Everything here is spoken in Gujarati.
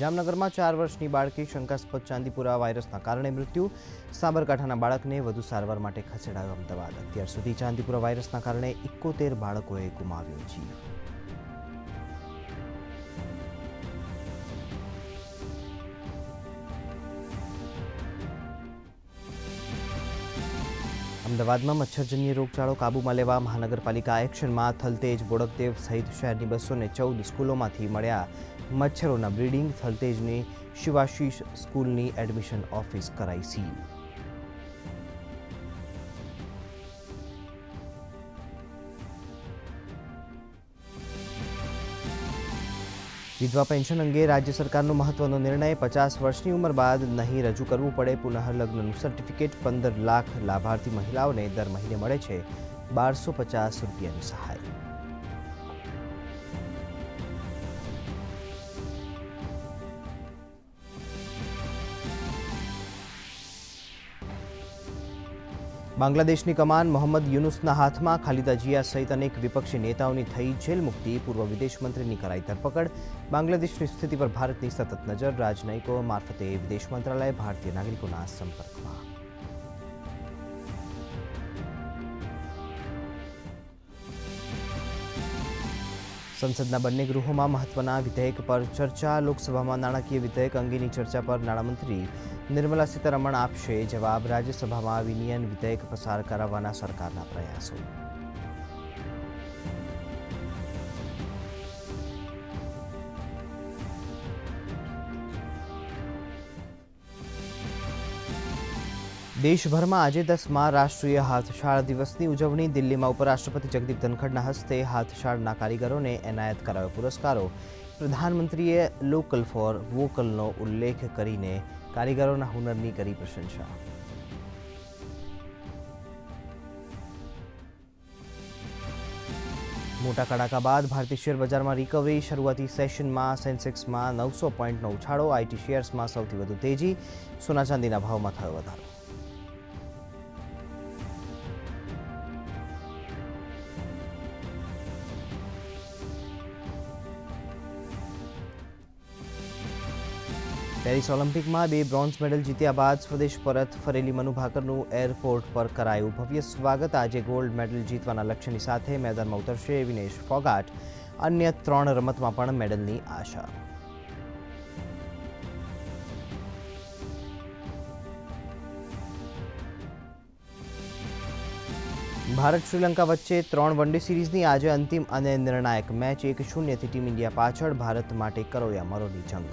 જામનગરમાં ચાર વર્ષની બાળકી શંકાસ્પદ ચાંદીપુરા વાયરસના કારણે મૃત્યુ. સાબરકાંઠાના બાળકને વધુ સારવાર માટે ખસેડાયો અમદાવાદ. અત્યાર સુધી ચાંદીપુરા વાયરસના કારણે એકોતેર બાળકોએ ગુમાવ્યો જીવ. અમદાવાદમાં મચ્છરજન્ય રોગચાળો કાબૂમાં લેવા મહાનગરપાલિકા એક્શનમાં થલતેજ બોડકદેવ સહિત શહેરની બસો ને ચૌદ સ્કૂલોમાંથી મળ્યા મચ્છરોના બ્રીડિંગ, થલતેજની શિવાશીષ સ્કૂલની એડમિશન ઓફિસ કરાઈ સીલ વિધવા પેન્શન અંગે રાજ્ય સરકારનો મહત્વનો નિર્ણય. પચાસ વર્ષની ઉંમર બાદ નહીં રજૂ કરવું પડે. પુનઃલગ્નનું સર્ટિફિકેટ પંદર લાખ લાભાર્થી મહિલાઓને દર મહિને મળે છે. બારસો પચાસ રૂપિયાની સહાય. બાંગ્લાદેશની કમાન મોહમ્મદ યુનુસના હાથમાં, ખાલિદા જિયા સહિત અનેક વિપક્ષી નેતાઓની થઈ જેલ મુક્તિ, પૂર્વ વિદેશ મંત્રીની કરાઈ ધરપકડ. બાંગ્લાદેશની સ્થિતિ પર ભારતની સતત નજર, રાજનયિકો મારફતે વિદેશ મંત્રાલય ભારતીય નાગરિકોના સંપર્કમાં. સંસદના બંને ગૃહોમાં મહત્વના વિધેયક પર ચર્ચા, લોકસભામાં નાણાકીય વિધેયક અંગેની ચર્ચા પર નાણામંત્રી નિર્મલા સીતારમણ આપશે જવાબ. રાજ્યસભામાં વિનિયન વિધેયક પસાર કરાવવાના સરકારના પ્રયાસો દેશભરમાં આજે દસમાં રાષ્ટ્રીય હાથશાળ દિવસની ઉજવણી. દિલ્હીમાં ઉપરાષ્ટ્રપતિ જગદીપ ધનખડના હસ્તે હાથશાળના કારીગરોને એનાયત કરાયો પુરસ્કારો. પ્રધાનમંત્રીએ લોકલ ફોર વોકલનો ઉલ્લેખ કરીને કારીગરોના હુનરની કરી પ્રશંસા. મોટા કડાકા બાદ ભારતીય શેર બજારમાં રિકવરી શરૂઆતી સેશનમાં સેન્સેક્સમાં નવસો પોઈન્ટનો ઉછાળો આઈટી શેર્સમાં સૌથી વધુ તેજી. સોના ચાંદીના ભાવમાં થયો વધારો. પેરિસ ઓલિમ્પિકમાં બે બ્રોન્ઝ મેડલ જીત્યા બાદ સ્વદેશ પરત ફરેલી મનુ ભાકરનું એરપોર્ટ પર કરાયું ભવ્ય સ્વાગત. આજે ગોલ્ડ મેડલ જીતવાના લક્ષ્યની સાથે મેદાનમાં ઉતરશે વિનેશ ફોગાટ. અન્ય ત્રણ રમતમાં પણ મેડલની આશા. ભારત શ્રીલંકા વચ્ચે ત્રણ વનડે સિરીઝની આજે અંતિમ અને નિર્ણાયક મેચ. એક શૂન્યથી ટીમ ઇન્ડિયા પાછળ, ભારત માટે કરોયા મરોની જંગ.